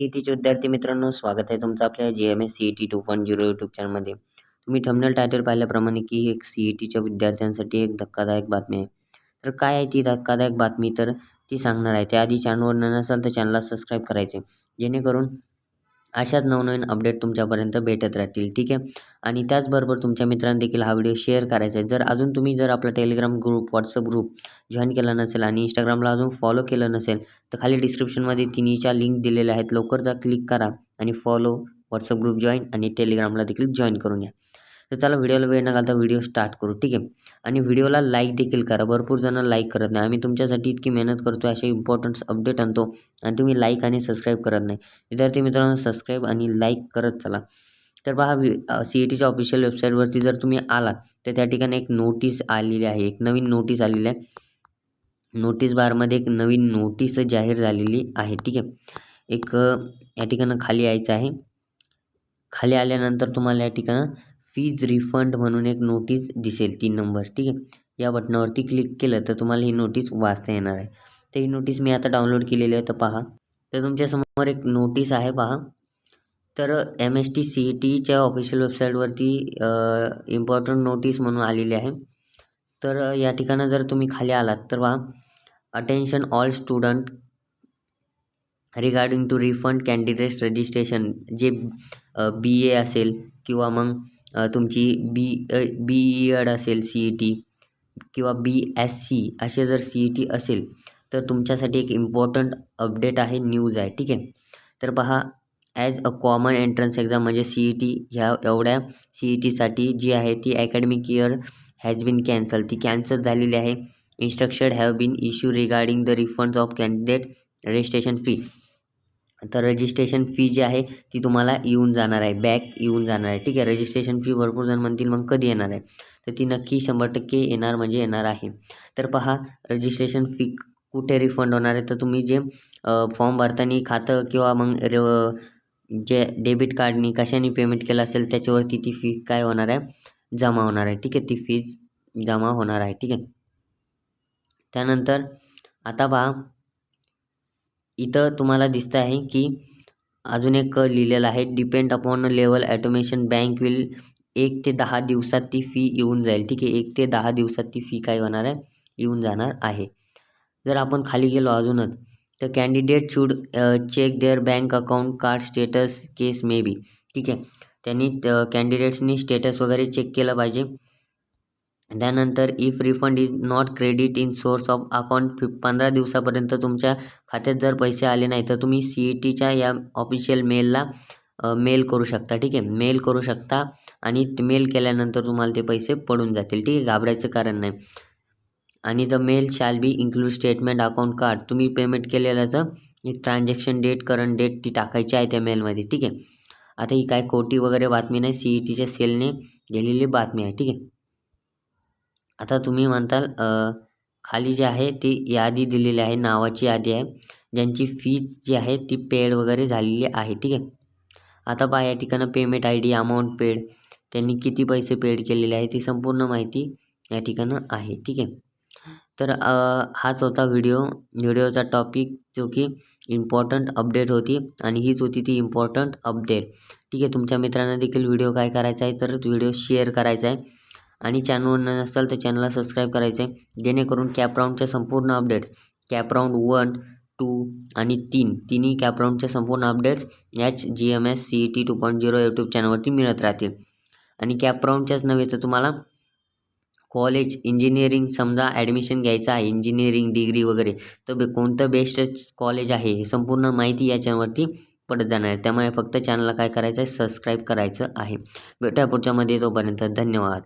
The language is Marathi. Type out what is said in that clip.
सी ई विद्यार्थी मित्रांनो स्वागत आहे तुमचं आपल्या G M S C E T two point zero YouTube चॅनलमध्ये तुम्ही थंबनेल टायटल पाहिल्याप्रमाणे की एक सी ई टीच्या विद्यार्थ्यांसाठी एक धक्कादायक बातमी आहे. तर काय आहे ती धक्कादायक बातमी? तर ती सांगणार आहे. त्याआधी चॅनलवर नसाल तर चॅनलला सबस्क्राईब करायचे. जेणेकरून अशाच नवनवीन अपडेट तुमच्यापर्यंत भेटत राहतील ठीक आहे? आणि त्याचबरोबर तुमच्या मित्रांना देखील हा व्हिडिओ शेअर करायचा आहे. जर अजून तुम्ही जर आपला Telegram group WhatsApp group join केला नसेल आणि इंस्टाग्रामला अजून फॉलो केलं नसेल तर खाली डिस्क्रिप्शनमध्ये तिन्हीच्या लिंक दिलेल्या आहेत. लवकर जा क्लिक करा आणि फॉलो व्हॉट्सअप ग्रुप जॉईन आणि टेलिग्रामला देखील जॉईन करून घ्या. तर चला व्हिडिओला वेळ न घालता व्हिडिओ स्टार्ट करू ठीक आहे? आणि व्हिडिओला लाईक देखील करा. भरपूर जण लाईक करत नाही. आम्ही तुमच्यासाठी इतकी मेहनत करतो असे इम्पॉर्टंट अपडेट आणतो आणि तुम्ही लाईक आणि सबस्क्राईब करत नाही. विद्यार्थी मित्रांनो सबस्क्राईब आणि लाईक करत चला. तर पहा सी ई टीच्या ऑफिशियल वेबसाईटवरती जर तुम्ही आलात तर त्या ठिकाणी एक नोटीस आलेली आहे. एक नवीन नोटीस आलेली आहे. नोटीस बारमध्ये एक नवीन नोटीस जाहीर झालेली आहे ठीक आहे? एक या ठिकाणं खाली यायचं आहे. खाली आल्यानंतर तुम्हाला या ठिकाणं फीज रिफंड म्हणून एक नोटीस दिसेल तीन नंबर ठीक आहे? या बटनावरती क्लिक केलं तर तुम्हाला ही नोटीस वाचता येणार आहे. तर ही नोटीस मी आता डाउनलोड केलेली आहे तर पहा. तर तुमच्यासमोर एक नोटीस आहे पहा. तर M S T C E टीच्या ऑफिशियल वेबसाईटवरती इम्पॉर्टंट नोटीस म्हणून आलेली आहे. तर या ठिकाणं जर तुम्ही खाली आलात तर पहा. Attention all student regarding to refund candidates registration जे बी ए असेल किंवा मग तुमची बी बी ई एड असेल सी ई टी किंवा बी एस सी असे जर सी ई टी असेल तर तुमच्यासाठी एक इम्पॉर्टंट अपडेट आहे न्यूज आहे ठीक आहे? तर पहा as a common entrance exam म्हणजे सी ई टी ह्या एवढ्या सी ई टीसाठी जी आहे ती academic year has been cancel ती कॅन्सल झालेली आहे. Instruction have been issue regarding the refunds of candidate registration fee तर रजिस्ट्रेशन फी जी आहे ती तुम्हाला येऊन जाणार आहे. बॅक येऊन जाणार आहे. ठीक आहे? रजिस्ट्रेशन फी भरपूर जण म्हणतील मग कधी येणार आहे? तर ती नक्की शंभर टक्के येणार म्हणजे येणार आहे. तर पहा रजिस्ट्रेशन फी कुठे रिफंड होणार आहे? तर तुम्ही जे फॉर्म भरताना खातं किंवा मग जे डेबिट कार्डनी कशाने पेमेंट केलं असेल त्याच्यावरती ती फी काय होणार आहे? जमा होणार आहे. ठीक आहे? ती फीज जमा होणार आहे. ठीक आहे? त्यानंतर आता पहा इथं तुम्हाला दिसतं आहे की अजून एक लिहिलेलं आहे depend upon level automation bank will एक ते दहा दिवसात ती फी येऊन जाईल. ठीक आहे एक ते दहा दिवसात ती फी काय होणार आहे? येऊन जाणार आहे. जर आपण खाली गेलो अजूनच तर candidate should check their bank account card status case may be ठीक आहे त्यांनी uh, कॅन्डिडेट्सनी स्टेटस वगैरे चेक केलं पाहिजे. त्यानंतर if refund is not credit in source of account फि पंधरा दिवसापर्यंत तुमच्या खात्यात जर पैसे आले नाही तर तुम्ही सी ई टीच्या या ऑफिशियल मेलला मेल करू शकता ठीक आहे? मेल करू शकता आणि मेल केल्यानंतर तुम्हाला ते पैसे पडून जातील ठीक आहे? घाबरायचं कारण नाही. आणि the mail shall be include statement account card तुम्ही पेमेंट केलेल्याचं एक ट्रान्झॅक्शन डेट करंट डेट ती टाकायची आहे त्या मेलमध्ये ठीक आहे? आता ही काय खोटी वगैरे बातमी नाही सी ई टीच्या सेलने दिलेली बातमी आहे ठीक आहे? आता तुम्ही म्हणताल खाली जे आहे ती यादी दिलेली आहे नावाची यादी आहे. ज्यांची फीज जी आहे ती पेड वगैरे झालेली आहे ठीक आहे? आता पहा या ठिकाणं payment I D amount paid त्यांनी किती पैसे पेड केलेले आहे ती संपूर्ण माहिती या ठिकाणं आहे ठीक आहे? तर हाच होता व्हिडिओ व्हिडिओचा टॉपिक जो की इम्पॉर्टंट अपडेट होती आणि हीच होती ती इम्पॉर्टंट अपडेट ठीक आहे तुमच्या मित्रांना देखील व्हिडिओ काय करायचा आहे तर व्हिडिओ शेअर करायचा आहे. आणि चॅनलवर नसाल तर चॅनलला सबस्क्राईब करायचं आहे जेणेकरून कॅपराऊंडच्या संपूर्ण अपडेट्स कॅपराऊंड वन टू आणि तीन तिन्ही कॅपराऊंडच्या संपूर्ण अपडेट्स याच G M S C E T two point zero YouTube चॅनलवरती मिळत राहतील. आणि कॅपराऊंडच्याच नव्हे तर तुम्हाला कॉलेज इंजिनिअरिंग समजा ॲडमिशन घ्यायचं आहे इंजिनिअरिंग डिग्री वगैरे तर बे कोणतं बेस्ट कॉलेज आहे हे संपूर्ण माहिती या पडत जाणार आहे. त्यामुळे फक्त चॅनलला काय करायचं आहे सबस्क्राईब करायचं आहे. भेटा पुढच्यामध्ये तोपर्यंत. धन्यवाद.